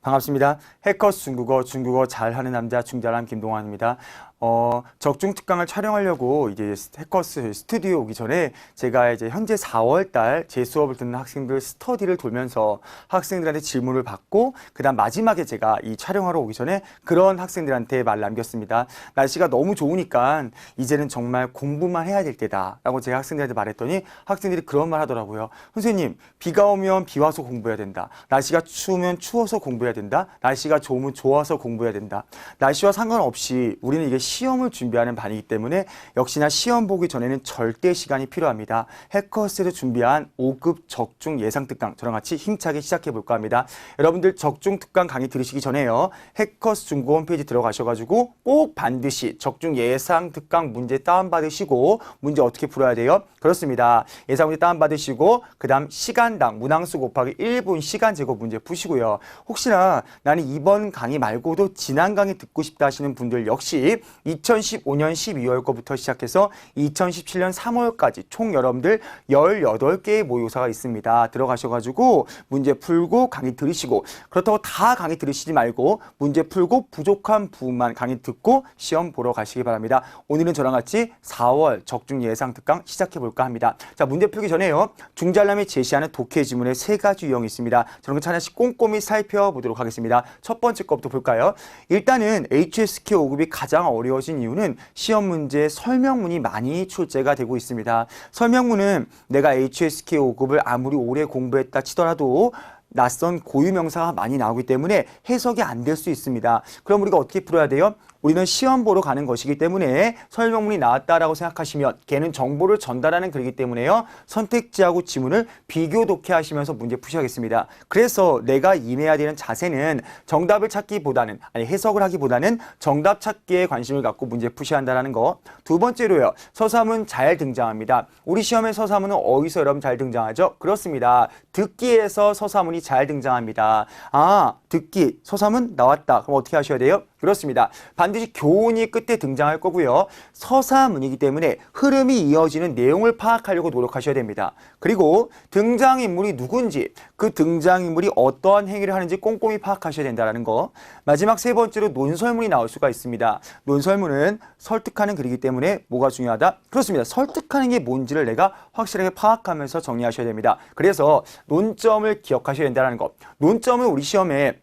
반갑습니다. 해커스 중국어, 중국어 잘하는 남자 중자람 김동환입니다. 어, 적중 특강을 촬영하려고 이제 해커스 스튜디오 오기 전에 제가 이제 현재 4월 달 제 수업을 듣는 학생들 스터디를 돌면서 학생들한테 질문을 받고 그다음 마지막에 제가 이 촬영하러 오기 전에 그런 학생들한테 말 남겼습니다. 날씨가 너무 좋으니까 이제는 정말 공부만 해야 될 때다라고 제가 학생들한테 말했더니 학생들이 그런 말 하더라고요. 선생님, 비가 오면 비 와서 공부해야 된다. 날씨가 추우면 추워서 공부해야 된다. 날씨가 좋으면 좋아서 공부해야 된다. 날씨와 상관없이 우리는 이게 시험을 준비하는 반이기 때문에 역시나 시험 보기 전에는 절대 시간이 필요합니다. 해커스에서 준비한 5급 적중 예상 특강 저랑 같이 힘차게 시작해 볼까 합니다. 여러분들 적중 특강 강의 들으시기 전에요. 해커스 중국 홈페이지 들어가셔가지고 꼭 반드시 적중 예상 특강 문제 다운받으시고 문제 어떻게 풀어야 돼요? 그렇습니다. 예상 문제 다운받으시고 그 다음 시간당 문항수 곱하기 1분 시간 제거 문제 푸시고요. 혹시나 나는 이번 강의 말고도 지난 강의 듣고 싶다 하시는 분들 역시 2015년 12월 거부터 시작해서 2017년 3월까지 총 여러분들 18개의 모의고사가 있습니다. 들어가셔가지고 문제 풀고 강의 들으시고 그렇다고 다 강의 들으시지 말고 문제 풀고 부족한 부분만 강의 듣고 시험 보러 가시기 바랍니다. 오늘은 저랑 같이 4월 적중 예상 특강 시작해 볼까 합니다. 자, 문제 풀기 전에요. 중잘남이 제시하는 독해 지문의 세 가지 유형이 있습니다. 저는 그 하나씩 꼼꼼히 살펴보도록 하겠습니다. 첫 번째 것부터 볼까요? 일단은 HSK 5급이 가장 어려 워진 이유는 시험 문제 설명문이 많이 출제가 되고 있습니다. 설명문은 내가 HSK 5급을 아무리 오래 공부했다 치더라도 낯선 고유 명사가 많이 나오기 때문에 해석이 안 될 수 있습니다. 그럼 우리가 어떻게 풀어야 돼요? 우리는 시험 보러 가는 것이기 때문에 설명문이 나왔다라고 생각하시면 걔는 정보를 전달하는 글이기 때문에요. 선택지하고 지문을 비교 독해하시면서 문제 푸셔야겠습니다. 그래서 내가 임해야 되는 자세는 정답을 찾기보다는 아니 해석을 하기보다는 정답 찾기에 관심을 갖고 문제 푸셔야 한다는 거. 두 번째로요. 서사문 잘 등장합니다. 우리 시험의 서사문은 어디서 여러분 잘 등장하죠? 그렇습니다. 듣기에서 서사문이 잘 등장합니다. 아, 듣기, 서사문 나왔다. 그럼 어떻게 하셔야 돼요? 그렇습니다. 반드시 교훈이 끝에 등장할 거고요. 서사문이기 때문에 흐름이 이어지는 내용을 파악하려고 노력하셔야 됩니다. 그리고 등장인물이 누군지, 그 등장인물이 어떠한 행위를 하는지 꼼꼼히 파악하셔야 된다는 거. 마지막 세 번째로 논설문이 나올 수가 있습니다. 논설문은 설득하는 글이기 때문에 뭐가 중요하다? 그렇습니다. 설득하는 게 뭔지를 내가 확실하게 파악하면서 정리하셔야 됩니다. 그래서 논점을 기억하셔야 된다는 거. 논점은 우리 시험에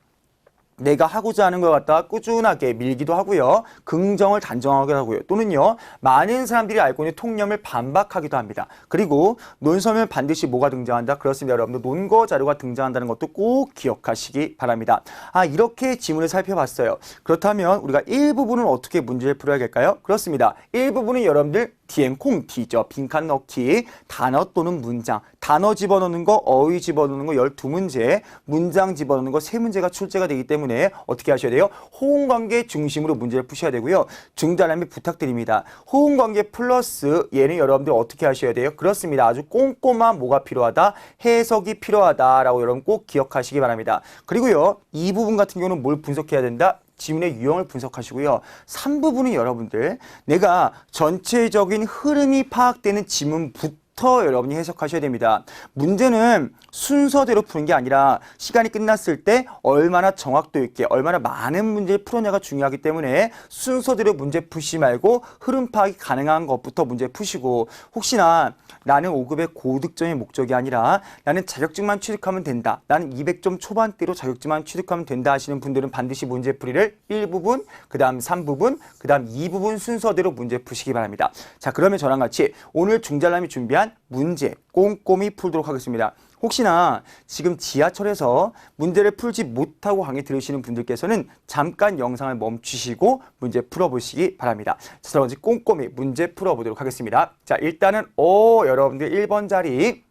내가 하고자 하는 것 갖다 꾸준하게 밀기도 하고요. 긍정을 단정하기도 하고요. 또는요. 많은 사람들이 알고 있는 통념을 반박하기도 합니다. 그리고 논설면 반드시 뭐가 등장한다? 그렇습니다. 여러분들 논거 자료가 등장한다는 것도 꼭 기억하시기 바랍니다. 아 이렇게 지문을 살펴봤어요. 그렇다면 우리가 일부분은 어떻게 문제를 풀어야 할까요? 그렇습니다. 일부분은 여러분들 디엔콩 D죠. 빈칸 넣기, 단어 또는 문장, 단어 집어넣는 거, 어휘 집어넣는 거 12문제, 문장 집어넣는 거 3문제가 출제가 되기 때문에 어떻게 하셔야 돼요? 호응관계 중심으로 문제를 푸셔야 되고요. 중단함이 부탁드립니다. 호응관계 플러스 얘는 여러분들 어떻게 하셔야 돼요? 그렇습니다. 아주 꼼꼼한 뭐가 필요하다? 해석이 필요하다라고 여러분 꼭 기억하시기 바랍니다. 그리고요. 이 부분 같은 경우는 뭘 분석해야 된다? 지문의 유형을 분석하시고요. 3부분은 여러분들 내가 전체적인 흐름이 파악되는 지문부터 여러분이 해석하셔야 됩니다. 문제는 순서대로 푸는 게 아니라 시간이 끝났을 때 얼마나 정확도 있게 얼마나 많은 문제를 풀어내가 중요하기 때문에 순서대로 문제 푸시 말고 흐름 파악이 가능한 것부터 문제 푸시고 혹시나 나는 5급의 고득점이 목적이 아니라 나는 자격증만 취득하면 된다. 나는 200점 초반대로 자격증만 취득하면 된다 하시는 분들은 반드시 문제 풀이를 1부분, 그 다음 3부분, 그 다음 2부분 순서대로 문제 푸시기 바랍니다. 자 그러면 저랑 같이 오늘 중잘남이 준비한 문제 꼼꼼히 풀도록 하겠습니다. 혹시나 지금 지하철에서 문제를 풀지 못하고 강의 들으시는 분들께서는 잠깐 영상을 멈추시고 문제 풀어보시기 바랍니다. 자, 이제 꼼꼼히 문제 풀어보도록 하겠습니다. 자, 일단은 어 여러분들 1번 자리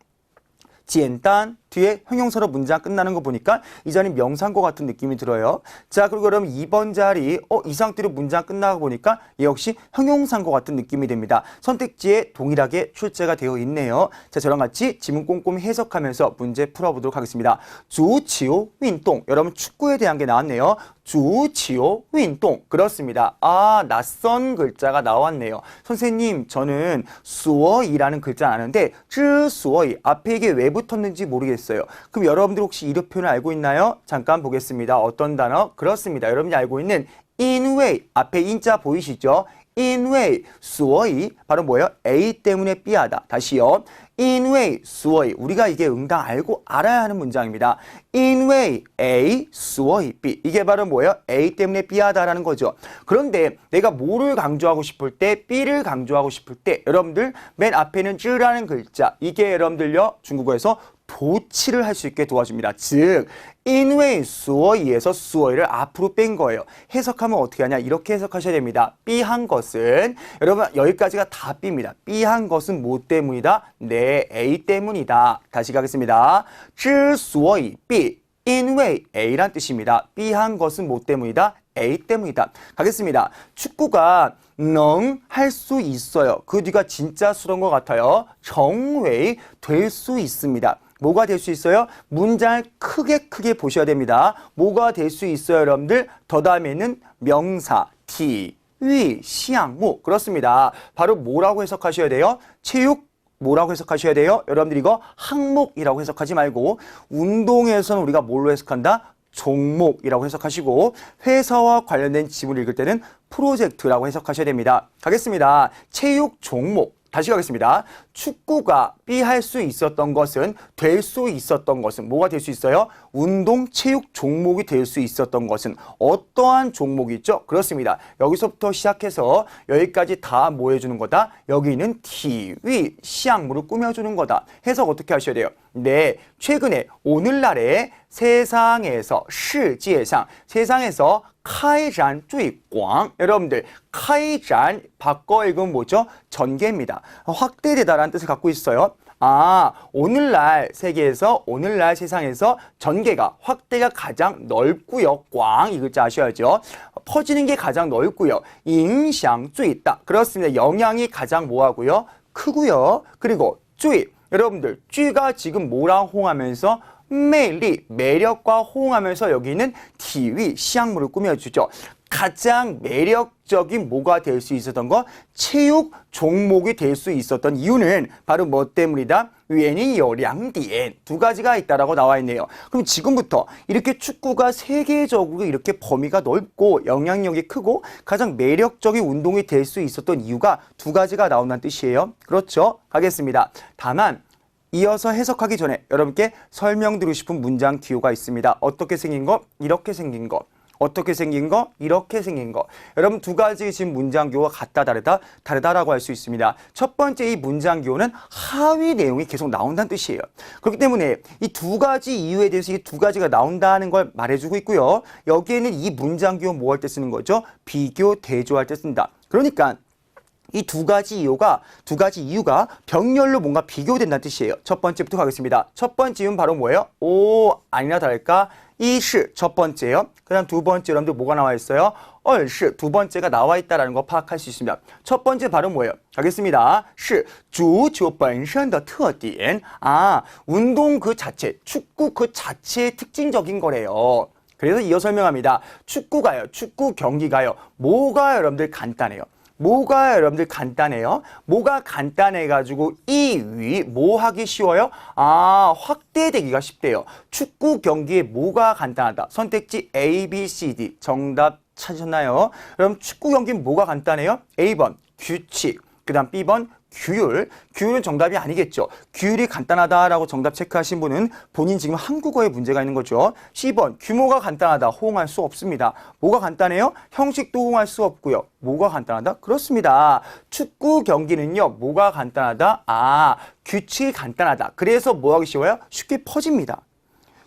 지엔단 뒤에 형용사로 문장 끝나는 거 보니까 이 자리 명상과 같은 느낌이 들어요. 자, 그리고 그럼 2번 자리 어, 이 상태로 문장 끝나고 보니까 얘 역시 형용사과 같은 느낌이 됩니다. 선택지에 동일하게 출제가 되어 있네요. 자, 저랑 같이 지문 꼼꼼히 해석하면서 문제 풀어보도록 하겠습니다. 주치오 윈동 여러분 축구에 대한 게 나왔네요. 주치오 윈동 그렇습니다. 아 낯선 글자가 나왔네요. 선생님 저는 수어이라는 글자 아는데 쯔수어이 앞에 이게 왜 붙었는지 모르겠어요. 있어요. 그럼 여러분들 혹시 이런 표현 알고 있나요? 잠깐 보겠습니다. 어떤 단어? 그렇습니다. 여러분이 알고 있는 인웨이 앞에 인자 보이시죠? 인웨이 수어이 바로 뭐예요? A 때문에 B하다. 다시요. 인웨이 수어이 우리가 이게 응당 알고 알아야 하는 문장입니다. 인웨이 A 수어이 B 이게 바로 뭐예요? A 때문에 B하다라는 거죠. 그런데 내가 뭐를 강조하고 싶을 때 B를 강조하고 싶을 때 여러분들 맨 앞에는 쯔라는 글자 이게 여러분들요 중국어에서 도치를 할 수 있게 도와줍니다. 즉, 인웨이 수어이에서 수어이를 앞으로 뺀 거예요. 해석하면 어떻게 하냐? 이렇게 해석하셔야 됩니다. B한 것은 여러분 여기까지가 다 B입니다. B한 것은 뭐 때문이다? 네, A 때문이다. 다시 가겠습니다. 之所以 B, 인웨이 A란 뜻입니다. B한 것은 뭐 때문이다? A 때문이다. 가겠습니다. 축구가 능 할 수 있어요. 그 뒤가 진짜 수런 것 같아요. 정웨이 될 수 있습니다. 뭐가 될 수 있어요? 문장을 크게 크게 보셔야 됩니다. 뭐가 될 수 있어요, 여러분들? 더 다음에는 명사, 티, 위, 시향무. 그렇습니다. 바로 뭐라고 해석하셔야 돼요? 체육 뭐라고 해석하셔야 돼요? 여러분들 이거 항목이라고 해석하지 말고 운동에서는 우리가 뭘로 해석한다? 종목이라고 해석하시고 회사와 관련된 지문을 읽을 때는 프로젝트라고 해석하셔야 됩니다. 가겠습니다. 체육 종목 다시 가겠습니다. 축구가 B할 수 있었던 것은 될 수 있었던 것은 뭐가 될 수 있어요? 운동 체육 종목이 될 수 있었던 것은 어떠한 종목이 있죠? 그렇습니다. 여기서부터 시작해서 여기까지 다 뭐 해주는 거다? 여기는 TV, 시약물을 꾸며주는 거다. 해석 어떻게 하셔야 돼요? 네, 최근에 오늘날의 세상에서 시제상 세상에서 카이잔 쭈이광 여러분들 카이잔 바꿔 읽으면 뭐죠? 전개입니다. 확대되다라는 뜻을 갖고 있어요. 아, 오늘날 세계에서 오늘날 세상에서 전개가 확대가 가장 넓고요. 꽝 이 글자 아셔야죠. 퍼지는 게 가장 넓고요.影响 쭈있다. 그렇습니다. 영향이 가장 뭐하고요? 크고요. 그리고 쭈이 여러분들 쥐가 지금 뭐랑 호응하면서 매리 매력과 호응하면서 여기는 티위 시약물을 꾸며주죠. 가장 매력적인 뭐가 될 수 있었던 거 체육 종목이 될 수 있었던 이유는 바로 뭐 때문이다? 위엔이 여량디엔 두 가지가 있다라고 나와 있네요. 그럼 지금부터 이렇게 축구가 세계적으로 이렇게 범위가 넓고 영향력이 크고 가장 매력적인 운동이 될 수 있었던 이유가 두 가지가 나온다는 뜻이에요. 그렇죠? 가겠습니다. 다만 이어서 해석하기 전에 여러분께 설명드리고 싶은 문장 기호가 있습니다. 어떻게 생긴 거? 이렇게 생긴 거. 어떻게 생긴 거? 이렇게 생긴 거. 여러분 두 가지 지금 문장 기호가 같다 다르다 다르다라고 할 수 있습니다. 첫 번째 이 문장 기호는 하위 내용이 계속 나온다는 뜻이에요. 그렇기 때문에 이 두 가지 이유에 대해서 이 두 가지가 나온다는 걸 말해주고 있고요. 여기에는 이 문장 기호 뭐 할 때 쓰는 거죠? 비교 대조할 때 쓴다. 그러니까 이 두 가지 이유가 두 가지 이유가 병렬로 뭔가 비교된다는 뜻이에요. 첫 번째부터 가겠습니다. 첫 번째 이유는 바로 뭐예요? 오 아니나 다를까 이시 첫 번째요. 그다음 두 번째 여러분들 뭐가 나와 있어요? 얼시 두 번째가 나와 있다라는 거 파악할 수 있습니다. 첫 번째 바로 뭐예요? 가겠습니다. 是足球本身的特点. 아 운동 그 자체, 축구 그 자체의 특징적인 거래요. 그래서 이어 설명합니다. 축구가요, 축구 경기가요. 뭐가 여러분들 간단해요? 뭐가 여러분들 간단해요? 뭐가 간단해가지고 이 위 뭐 하기 쉬워요? 아 확대되기가 쉽대요. 축구 경기에 뭐가 간단하다? 선택지 A, B, C, D 정답 찾으셨나요? 그럼 축구 경기는 뭐가 간단해요? A번 규칙, 그 다음 B번 규율, 규율은 정답이 아니겠죠. 규율이 간단하다라고 정답 체크하신 분은 본인 지금 한국어에 문제가 있는 거죠. 10번, 규모가 간단하다. 호응할 수 없습니다. 뭐가 간단해요? 형식도 호응할 수 없고요. 뭐가 간단하다? 그렇습니다. 축구 경기는요, 뭐가 간단하다? 아, 규칙이 간단하다. 그래서 뭐 하기 쉬워요? 쉽게 퍼집니다.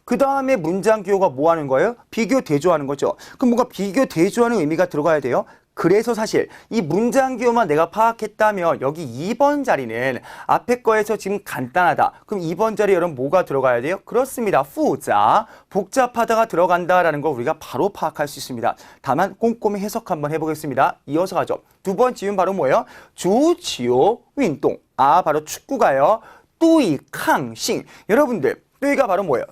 그 다음에 문장 기호가 뭐 하는 거예요? 비교 대조하는 거죠. 그럼 뭔가 비교 대조하는 의미가 들어가야 돼요. 그래서 사실 이 문장 기호만 내가 파악했다면 여기 2번 자리는 앞에 거에서 지금 간단하다. 그럼 2번 자리 여러분 뭐가 들어가야 돼요? 그렇습니다. 후자 복잡하다가 들어간다라는 거 우리가 바로 파악할 수 있습니다. 다만 꼼꼼히 해석 한번 해보겠습니다. 이어서 가죠. 두 번째 이유는 바로 뭐예요? 주지오 운동. 아 바로 축구가요. 뚜이 캉싱. 여러분들 뚜이가 바로 뭐예요?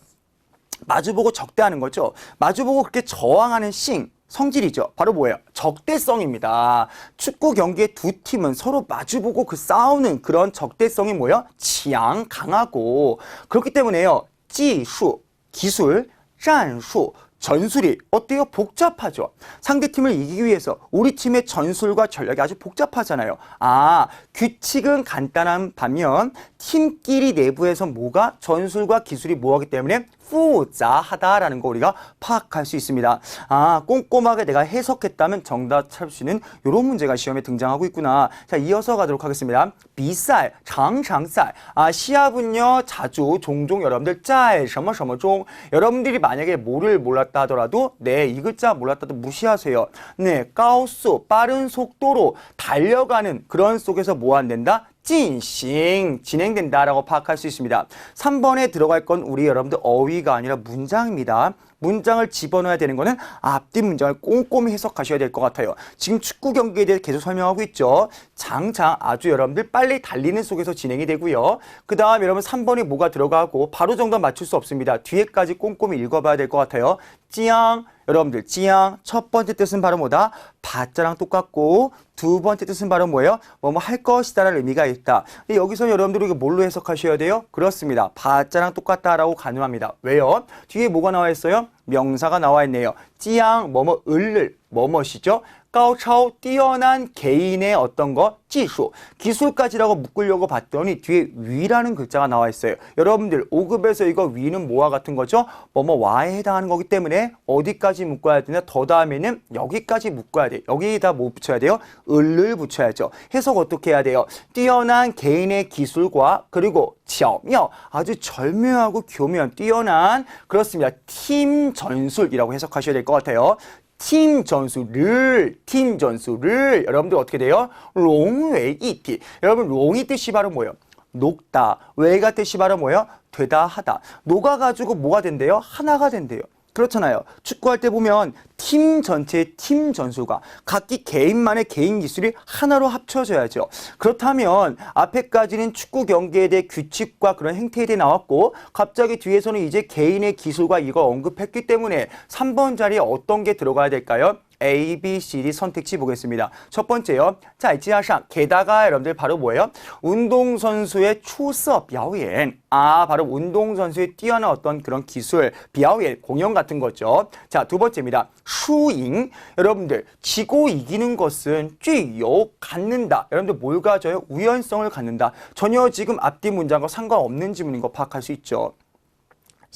마주보고 적대하는 거죠. 마주보고 그렇게 저항하는 싱 성질이죠. 바로 뭐예요? 적대성입니다. 축구 경기의 두 팀은 서로 마주보고 그 싸우는 그런 적대성이 뭐예요? 지향 강하고 그렇기 때문에요. 지수, 기술, 짠수, 전술이 어때요? 복잡하죠. 상대팀을 이기기 위해서 우리 팀의 전술과 전략이 아주 복잡하잖아요. 아, 규칙은 간단한 반면 팀끼리 내부에서 뭐가 전술과 기술이 뭐하기 때문에 复杂하다라는 거 우리가 파악할 수 있습니다. 아, 꼼꼼하게 내가 해석했다면 정답 찾을 수 있는 이런 문제가 시험에 등장하고 있구나. 자, 이어서 가도록 하겠습니다. 비쌀, 장장쌀. 아, 시합은요, 자주, 종종 여러분들 짤, 什么什么종. 여러분들이 만약에 뭐를 몰랐다 하더라도 네, 이 글자 몰랐다도 무시하세요. 네, 가오수, 빠른 속도로 달려가는 그런 속에서 뭐 안 된다? 진행, 진행된다라고 파악할 수 있습니다. 3번에 들어갈 건 우리 여러분들 어휘가 아니라 문장입니다. 문장을 집어넣어야 되는 거는 앞뒤 문장을 꼼꼼히 해석하셔야 될 것 같아요. 지금 축구 경기에 대해 계속 설명하고 있죠. 장장 아주 여러분들 빨리 달리는 속에서 진행이 되고요. 그 다음 여러분 3번이 뭐가 들어가고 바로 정답 맞출 수 없습니다. 뒤에까지 꼼꼼히 읽어봐야 될 것 같아요. 찌양 여러분들 찌양 첫 번째 뜻은 바로 뭐다? 바자랑 똑같고 두 번째 뜻은 바로 뭐예요? 뭐뭐 할 것이다라는 의미가 있다. 근데 여기서 여러분들이 이거 뭘로 해석하셔야 돼요? 그렇습니다. 바자랑 똑같다라고 가능합니다. 왜요? 뒤에 뭐가 나와 있어요? 명사가 나와 있네요. 찌양 뭐뭐 을을 뭐뭐시죠? 高超 뛰어난 개인의 어떤 거 지수 기술까지라고 묶으려고 봤더니 뒤에 위라는 글자가 나와 있어요. 여러분들 5급에서 이거 위는 뭐와 같은 거죠? 뭐뭐 와에 해당하는 거기 때문에 어디까지 묶어야 되냐? 더 다음에는 여기까지 묶어야 돼. 여기에다 뭐 붙여야 돼요? 을을 붙여야죠. 해석 어떻게 해야 돼요? 뛰어난 개인의 기술과 그리고 점여 아주 절묘하고 교묘한 뛰어난 그렇습니다. 팀 전술이라고 해석하셔야 될 것 같아요. 팀 전술을 팀 전술을 여러분들 어떻게 돼요? 롱웨이티 여러분 롱이 뜻이 바로 뭐예요? 녹다 웨이가 뜻이 바로 뭐예요? 되다 하다 녹아가지고 뭐가 된대요? 하나가 된대요 그렇잖아요 축구할 때 보면 팀 전체의 팀 전술과 각기 개인만의 개인 기술이 하나로 합쳐져야죠 그렇다면 앞에까지는 축구 경기에 대해 규칙과 그런 행태에 대해 나왔고 갑자기 뒤에서는 이제 개인의 기술과 이걸 언급했기 때문에 3번 자리에 어떤 게 들어가야 될까요? A, B, C, D 선택지 보겠습니다. 첫 번째요. 자, 이지하상 게다가 여러분들 바로 뭐예요? 운동선수의 초스업 야오엔. 아, 바로 운동선수의 뛰어난 어떤 그런 기술, 비아오엔 공연 같은 거죠. 자, 두 번째입니다. 수잉, 여러분들, 지고 이기는 것은 쥐요 갖는다. 여러분들 뭘 가져요? 우연성을 갖는다. 전혀 지금 앞뒤 문장과 상관없는 질문인 거 파악할 수 있죠.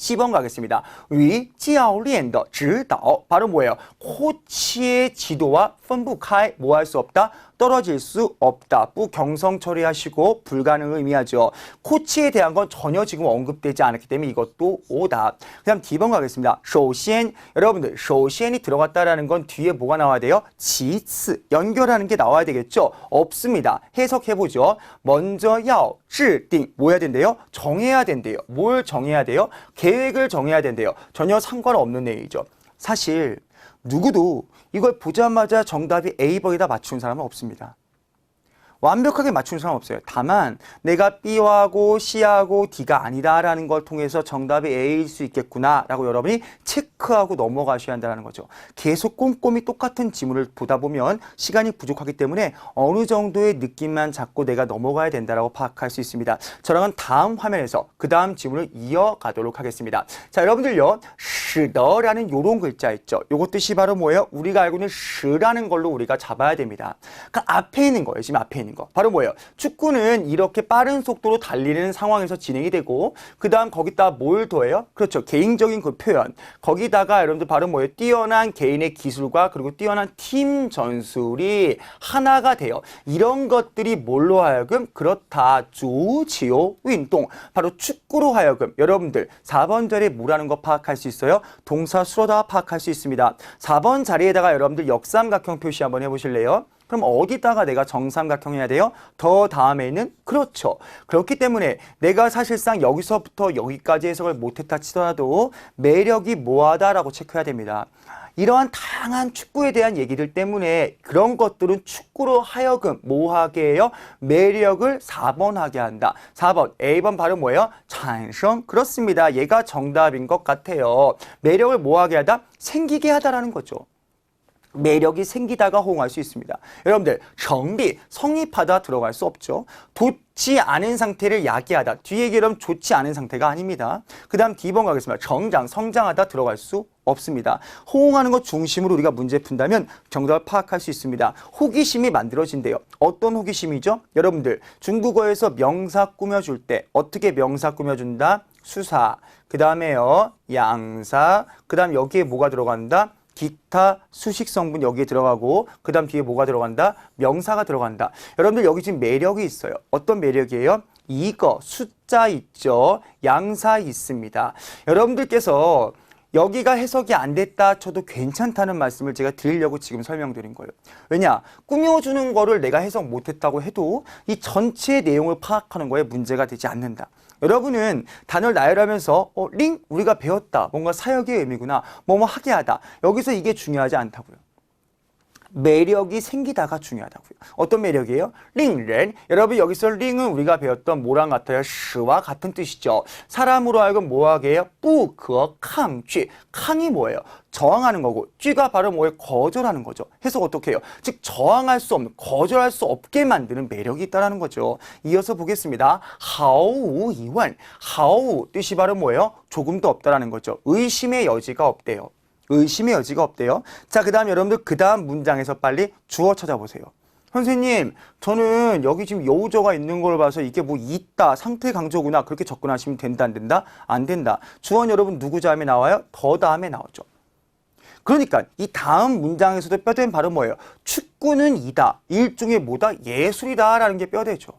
10번 가겠습니다. 위 지아오리엔더 지도 바로 뭐예요? 코치의 지도와 분부카이 뭐할 수 없다? 떨어질 수 없다. 부 경성 처리하시고 불가능을 의미하죠. 코치에 대한 건 전혀 지금 언급되지 않았기 때문에 이것도 오다. 그 다음 D번 가겠습니다. 首先 여러분들 首先이 들어갔다라는 건 뒤에 뭐가 나와야 돼요? 其次 연결하는 게 나와야 되겠죠? 없습니다. 해석해보죠. 먼저 要制定뭐 해야 된대요? 정해야 된대요. 뭘 정해야 돼요? 계획을 정해야 된대요. 전혀 상관없는 내용이죠. 사실 누구도 이걸 보자마자 정답이 A번이다 맞춘 사람은 없습니다. 완벽하게 맞춘 사람 없어요. 다만 내가 B하고 C하고 D가 아니다라는 걸 통해서 정답이 A일 수 있겠구나라고 여러분이 체크하고 넘어가셔야 한다는 거죠. 계속 꼼꼼히 똑같은 지문을 보다 보면 시간이 부족하기 때문에 어느 정도의 느낌만 잡고 내가 넘어가야 된다라고 파악할 수 있습니다. 저랑은 다음 화면에서 그 다음 지문을 이어가도록 하겠습니다. 자, 여러분들요. 시더라는 요런 글자 있죠. 요거 뜻이 바로 뭐예요? 우리가 알고 있는 시라는 걸로 우리가 잡아야 됩니다. 그 앞에 있는 거예요. 지금 앞에 있는 거. 바로 뭐예요? 축구는 이렇게 빠른 속도로 달리는 상황에서 진행이 되고 그 다음 거기다 뭘 더해요? 그렇죠. 개인적인 그 표현. 거기다가 여러분들 바로 뭐예요? 뛰어난 개인의 기술과 그리고 뛰어난 팀 전술이 하나가 돼요. 이런 것들이 뭘로 하여금 그렇다. 주지요 운동. 바로 축구로 하여금 여러분들 4번 자리에 뭐라는 거 파악할 수 있어요? 동사 수로다 파악할 수 있습니다. 4번 자리에다가 여러분들 역삼각형 표시 한번 해보실래요? 그럼 어디다가 내가 정삼각형 해야 돼요? 더 다음에는 그렇죠. 그렇기 때문에 내가 사실상 여기서부터 여기까지 해석을 못했다 치더라도 매력이 뭐하다라고 체크해야 됩니다. 이러한 다양한 축구에 대한 얘기들 때문에 그런 것들은 축구로 하여금 뭐하게 해요? 매력을 4번 하게 한다. 4번 A번 바로 뭐예요? 찬성 그렇습니다. 얘가 정답인 것 같아요. 매력을 뭐하게 하다? 생기게 하다라는 거죠. 매력이 생기다가 호응할 수 있습니다. 여러분들 정리 성립하다 들어갈 수 없죠. 좋지 않은 상태를 야기하다 뒤에 얘기하면 좋지 않은 상태가 아닙니다. 그 다음 D번 가겠습니다. 정장 성장하다 들어갈 수 없습니다. 호응하는 것 중심으로 우리가 문제 푼다면 정답을 파악할 수 있습니다. 호기심이 만들어진대요. 어떤 호기심이죠? 여러분들 중국어에서 명사 꾸며줄 때 어떻게 명사 꾸며준다? 수사 그 다음에요 양사 그 다음 여기에 뭐가 들어간다? 기타 수식 성분 여기에 들어가고 그 다음 뒤에 뭐가 들어간다? 명사가 들어간다. 여러분들 여기 지금 매력이 있어요. 어떤 매력이에요? 이거 숫자 있죠. 양사 있습니다. 여러분들께서 여기가 해석이 안 됐다 쳐도 괜찮다는 말씀을 제가 드리려고 지금 설명드린 거예요. 왜냐? 꾸며주는 거를 내가 해석 못했다고 해도 이 전체 내용을 파악하는 거에 문제가 되지 않는다. 여러분은 단어를 나열하면서 어, 링 우리가 배웠다. 뭔가 사역의 의미구나. 뭐뭐 하게 하다. 여기서 이게 중요하지 않다고요. 매력이 생기다가 중요하다고요. 어떤 매력이에요? 링렌. 여러분 여기서 링은 우리가 배웠던 뭐랑 같아요? 시와 같은 뜻이죠. 사람으로 하여금 뭐하게 해요? 뿌거 캉쥐. 캉이 뭐예요? 저항하는 거고 쥐가 바로 뭐예요? 거절하는 거죠. 해석 어떻게 해요? 즉 저항할 수 없는 거절할 수 없게 만드는 매력이 있다라는 거죠. 이어서 보겠습니다. 하우 이완. 하우 뜻이 바로 뭐예요? 조금도 없다라는 거죠. 의심의 여지가 없대요. 의심의 여지가 없대요. 자, 그 다음 여러분들 그 다음 문장에서 빨리 주어 찾아보세요. 선생님, 저는 여기 지금 여우저가 있는 걸 봐서 이게 뭐 있다, 상태 강조구나 그렇게 접근하시면 된다, 안 된다? 안 된다. 주어는 여러분 누구 다음에 나와요? 더 다음에 나오죠. 그러니까 이 다음 문장에서도 뼈대는 바로 뭐예요? 축구는 이다. 일종의 뭐다? 예술이다라는 게 뼈대죠.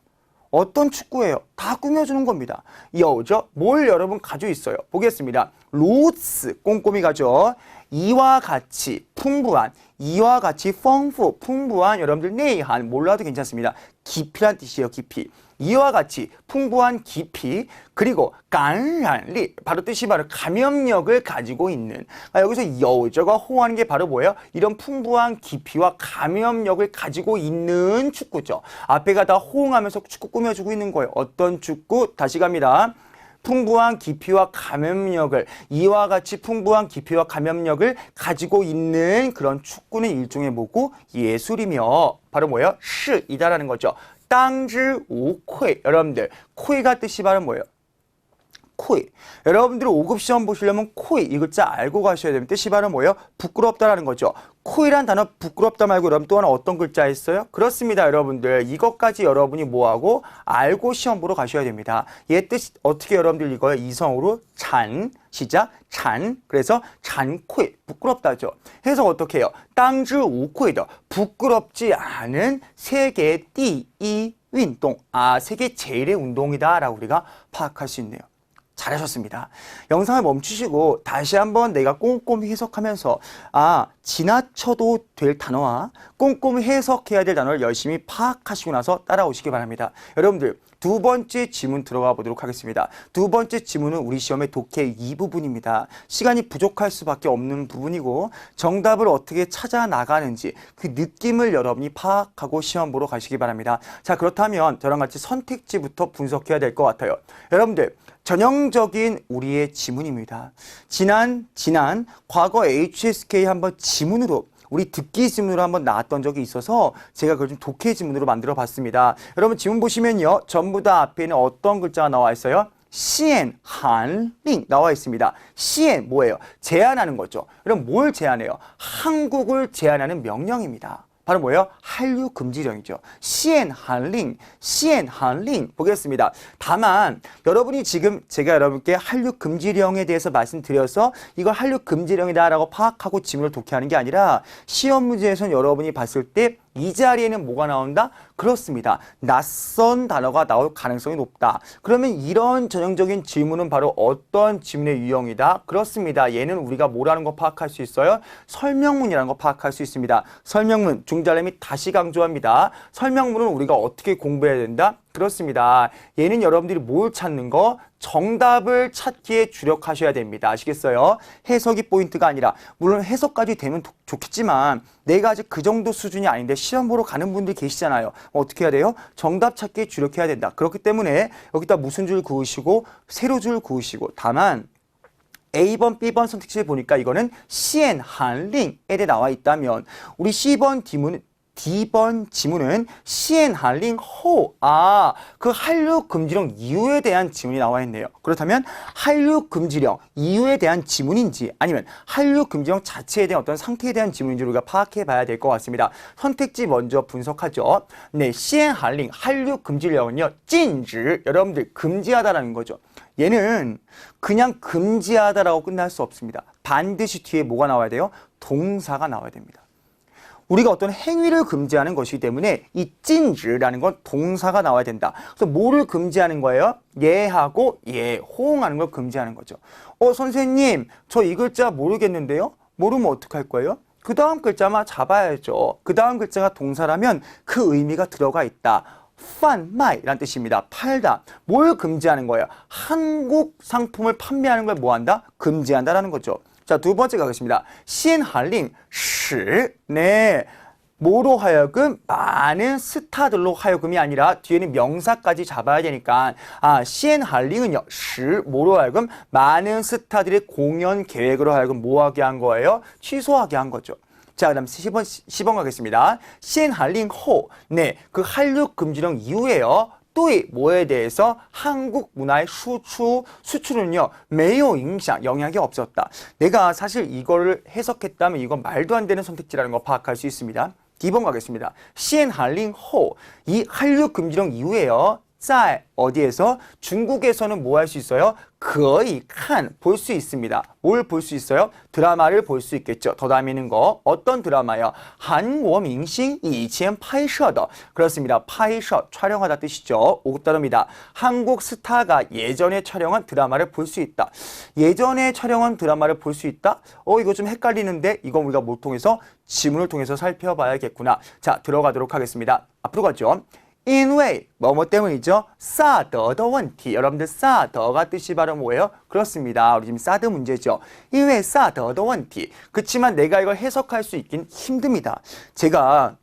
어떤 축구예요? 다 꾸며주는 겁니다. 여우죠? 뭘 여러분 가지고 있어요? 보겠습니다. 루츠 꼼꼼히 가죠. 이와 같이 풍부한 이와 같이 펑fu 풍부한 여러분들 내한 몰라도 괜찮습니다. 깊이란 뜻이에요. 깊이. 이와 같이 풍부한 깊이 그리고感染리 바로 뜻이 바로 감염력을 가지고 있는 아, 여기서 여우저가 호하는 게 바로 뭐예요? 이런 풍부한 깊이와 감염력을 가지고 있는 축구죠. 앞에가 다 호응하면서 축구 꾸며주고 있는 거예요. 어떤 축구? 다시 갑니다. 풍부한 깊이와 감염력을 이와 같이 풍부한 깊이와 감염력을 가지고 있는 그런 축구는 일종의 뭐고 예술이며 바로 뭐예요? 시이다라는 거죠. 땅즈 우코이 여러분들 코이가 뜻이 바로 뭐예요? 코이. 여러분들이 5급 시험 보시려면 코이 이 글자 알고 가셔야 됩니다. 뜻이 바로 뭐예요? 부끄럽다라는 거죠. 코이란 단어 부끄럽다 말고 여러분 또 하나 어떤 글자 있어요? 그렇습니다, 여러분들. 이것까지 여러분이 뭐하고 알고 시험 보러 가셔야 됩니다. 얘 뜻이 어떻게 여러분들 이거요? 이성으로 잔 시작 잔 그래서 잔코이 부끄럽다죠. 해석 어떻게 해요? 땅즈 우코이더 부끄럽지 않은 세계 띠이 운동 아 세계 제일의 운동이다 라고 우리가 파악할 수 있네요. 잘하셨습니다. 영상을 멈추시고 다시 한번 내가 꼼꼼히 해석하면서 아 지나쳐도 될 단어와 꼼꼼히 해석해야 될 단어를 열심히 파악하시고 나서 따라오시기 바랍니다. 여러분들 두 번째 지문 들어가 보도록 하겠습니다. 두 번째 지문은 우리 시험의 독해 이 부분입니다. 시간이 부족할 수밖에 없는 부분이고 정답을 어떻게 찾아 나가는지 그 느낌을 여러분이 파악하고 시험 보러 가시기 바랍니다. 자 그렇다면 저랑 같이 선택지부터 분석해야 될 것 같아요. 여러분들 전형적인 우리의 지문입니다. 지난 지난 과거 HSK 한번 지문으로 우리 듣기 지문으로 한번 나왔던 적이 있어서 제가 그걸 좀 독해 지문으로 만들어 봤습니다. 여러분 지문 보시면요. 전부 다 앞에는 어떤 글자가 나와 있어요? 시엔, 한링 나와 있습니다. 시엔 뭐예요? 제안하는 거죠. 그럼 뭘 제안해요? 한국을 제안하는 명령입니다. 바로 뭐예요? 한류 금지령이죠. 시엔 한링, 시엔 한링 보겠습니다. 다만 여러분이 지금 제가 여러분께 한류 금지령에 대해서 말씀드려서 이거 한류 금지령이다라고 파악하고 지문을 독해하는 게 아니라 시험 문제에서는 여러분이 봤을 때이 자리에는 뭐가 나온다? 그렇습니다. 낯선 단어가 나올 가능성이 높다. 그러면 이런 전형적인 질문은 바로 어떤 질문의 유형이다? 그렇습니다. 얘는 우리가 뭐라는 거 파악할 수 있어요? 설명문이라는 거 파악할 수 있습니다. 설명문, 중자림이 다시 강조합니다. 설명문은 우리가 어떻게 공부해야 된다? 그렇습니다. 얘는 여러분들이 뭘 찾는 거? 정답을 찾기에 주력하셔야 됩니다. 아시겠어요? 해석이 포인트가 아니라 물론 해석까지 되면 도- 좋겠지만 내가 아직 그 정도 수준이 아닌데 시험 보러 가는 분들이 계시잖아요. 어떻게 해야 돼요? 정답 찾기에 주력해야 된다. 그렇기 때문에 여기다 무슨 줄 그으시고 세로 줄 그으시고 다만 A번, B번 선택지를 보니까 이거는 시엔 한링에 나와 있다면 우리 C번 D문 D번 지문은 시엔 한링 호. 아, 그 한류 금지령 이유에 대한 지문이 나와 있네요. 그렇다면 한류 금지령 이유에 대한 지문인지 아니면 한류 금지령 자체에 대한 어떤 상태에 대한 지문인지 우리가 파악해 봐야 될 것 같습니다. 선택지 먼저 분석하죠. 네, 시엔 한링 한류 금지령은요. 禁止 여러분들 금지하다라는 거죠. 얘는 그냥 금지하다라고 끝날 수 없습니다. 반드시 뒤에 뭐가 나와야 돼요? 동사가 나와야 됩니다. 우리가 어떤 행위를 금지하는 것이기 때문에 이 찐즈라는 건 동사가 나와야 된다. 그래서 뭐를 금지하는 거예요? 예하고 예, 호응하는 걸 금지하는 거죠. 어, 선생님, 저 이 글자 모르겠는데요? 모르면 어떡할 거예요? 그 다음 글자만 잡아야죠. 그 다음 글자가 동사라면 그 의미가 들어가 있다. 판마이라는 뜻입니다. 팔다. 뭘 금지하는 거예요? 한국 상품을 판매하는 걸 뭐한다? 금지한다라는 거죠. 자, 두 번째 가겠습니다. 시엔할링 시. 네. 뭐로 하여금 많은 스타들로 하여금이 아니라 뒤에는 명사까지 잡아야 되니까 아 시엔할링은요 시 뭐로 하여금 많은 스타들의 공연 계획으로 하여금 뭐하게 한 거예요 취소하게 한 거죠 자 그다음 10번 10번 가겠습니다 시엔할링 호네그 한류 금지령 이후에요 또이 뭐에 대해서 한국 문화의 수출 수출은요 매우影响 영향이 없었다. 내가 사실 이거를 해석했다면 이건 말도 안 되는 선택지라는 거 파악할 수 있습니다. 2번 가겠습니다. 시엔할링 호. 이 한류 금지령 이후에요. 在 어디에서 중국에서는 뭐 할 수 있어요? 거의 칸볼 수 있습니다. 뭘 볼 수 있어요? 드라마를 볼 수 있겠죠. 더 다음에는 거 어떤 드라마요? 한국明星 이前 拍摄的 그렇습니다. 拍摄 촬영하다 뜻이죠. 오따릅니다. 한국 스타가 예전에 촬영한 드라마를 볼 수 있다. 예전에 촬영한 드라마를 볼 수 있다? 어 이거 좀 헷갈리는데 이건 우리가 뭘 통해서 지문을 통해서 살펴봐야겠구나. 자 들어가도록 하겠습니다. 앞으로 가죠. 因为뭐뭐 때문이죠? 사더的 问题. 여러분들 사더가 뜻이 바로 뭐예요? 그렇습니다. 우리 지금 사드 문제죠. 因为사더的 问题. 그렇지만 내가 이걸 해석할 수 있긴 힘듭니다. 제가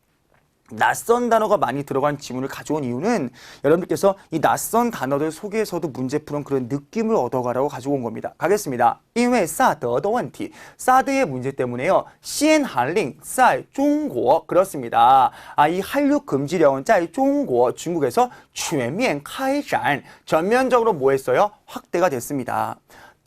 낯선 단어가 많이 들어간 지문을 가져온 이유는 여러분들께서 이 낯선 단어들 속에서도 문제 푸는 그런 느낌을 얻어가라고 가져온 겁니다. 가겠습니다. 因为 사더的问题. 사드의 문제 때문에요. 先한링在中国 그렇습니다. 아, 이 한류 금지령은 在中国 중국에서 全面开展 전면적으로 뭐 했어요? 확대가 됐습니다.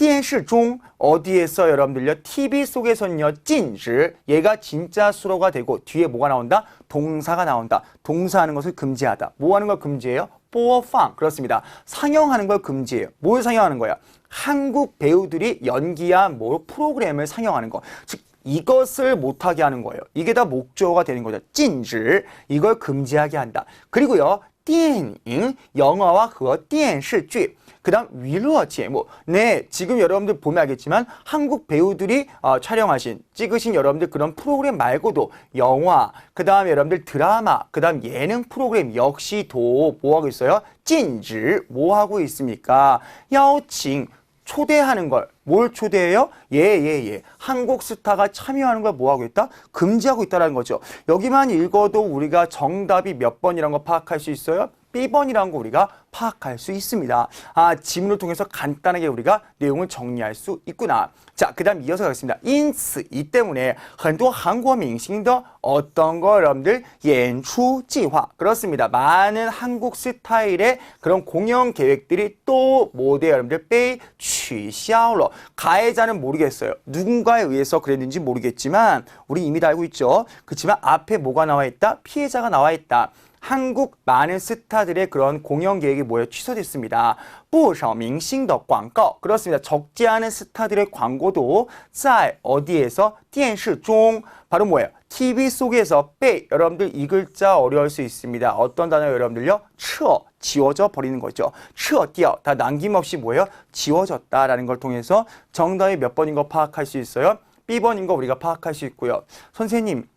电视중 어디에서 여러분들요 TV 속에서는요 찐즈 얘가 진짜 수로가 되고 뒤에 뭐가 나온다 동사가 나온다 동사하는 것을 금지하다 뭐 하는 걸 금지해요播放 그렇습니다 상영하는 걸 금지해요 뭘 상영하는 거야 한국 배우들이 연기한 뭐 프로그램을 상영하는 거즉 이것을 못하게 하는 거예요 이게 다 목적어가 되는 거죠 찐즈 이걸 금지하게 한다 그리고요 띵잉 영화와 그거 띵是剧 그다음 위로 제목 뭐， 네 지금 여러분들 보면 알겠지만 한국 배우들이 어, 촬영하신 찍으신 여러분들 그런 프로그램 말고도 영화 그다음 여러분들 드라마 그다음 예능 프로그램 역시도 뭐 하고 있어요? 찐질 뭐 하고 있습니까? 여칭 초대하는 걸 뭘 초대해요? 예, 예, 예. 한국 스타가 참여하는 걸 뭐 하고 있다? 금지하고 있다는 거죠. 여기만 읽어도 우리가 정답이 몇 번이라는 거 파악할 수 있어요? B번이라는 거 우리가 파악할 수 있습니다. 아, 지문을 통해서 간단하게 우리가 내용을 정리할 수 있구나. 자, 그 다음 이어서 가겠습니다. 인스, 이 때문에 很多 한국明星的 어떤 거 여러분들 연출计划 그렇습니다. 많은 한국 스타일의 그런 공연 계획들이 또 모두 여러분들 빼 취消了. 가해자는 모르겠어요. 누군가에 의해서 그랬는지 모르겠지만 우리 이미 다 알고 있죠. 그렇지만 앞에 뭐가 나와 있다? 피해자가 나와 있다. 한국 많은 스타들의 그런 공연 계획이 뭐에 취소됐습니다. 不少明星的广告 그렇습니다. 적지 않은 스타들의 광고도 在 어디에서 电视中 바로 뭐예요? TV 속에서 빼 여러분들 이 글자 어려울 수 있습니다. 어떤 단어 여러분들요? 撤 지워져 버리는 거죠. 撤掉 다 남김없이 뭐예요? 지워졌다라는 걸 통해서 정답이 몇 번인 거 파악할 수 있어요? B번인 거 우리가 파악할 수 있고요. 선생님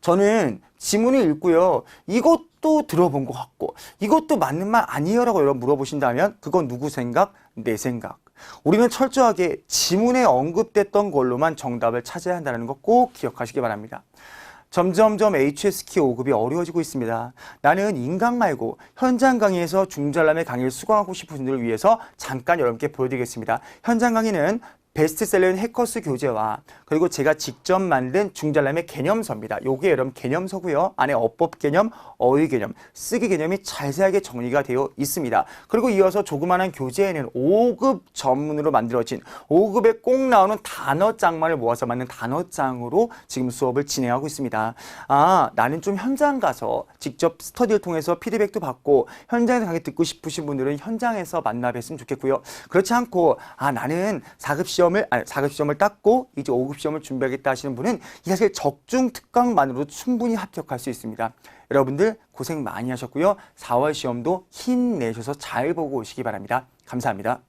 저는 지문을 읽고요. 이것도 들어본 것 같고 이것도 맞는 말 아니에요? 라고 여러분 물어보신다면 그건 누구 생각? 내 생각. 우리는 철저하게 지문에 언급됐던 걸로만 정답을 찾아야 한다는 거꼭 기억하시기 바랍니다. 점점점 HSK 5급이 어려워지고 있습니다. 나는 인강 말고 현장 강의에서 중전람의 강의를 수강하고 싶은 분들을 위해서 잠깐 여러분께 보여드리겠습니다. 현장 강의는 베스트셀러인 해커스 교재와 그리고 제가 직접 만든 중전람의 개념서입니다. 요게 여러분 개념서고요. 안에 어법 개념, 어휘 개념, 쓰기 개념이 자세하게 정리가 되어 있습니다. 그리고 이어서 조그마한 교재에는 5급 전문으로 만들어진 5급에 꼭 나오는 단어 장만을 모아서 만든 단어 장으로 지금 수업을 진행하고 있습니다. 아, 나는 좀 현장 가서 직접 스터디를 통해서 피드백도 받고 현장에서 강의 듣고 싶으신 분들은 현장에서 만나 뵀으면 좋겠고요. 그렇지 않고 아, 나는 4급 시험 을 아니, 4급 시험을 땄고 이제 5급 시험을 준비하겠다 하시는 분은 이 사실 적중 특강만으로도 충분히 합격할 수 있습니다. 여러분들 고생 많이 하셨고요. 4월 시험도 힘내셔서 잘 보고 오시기 바랍니다. 감사합니다.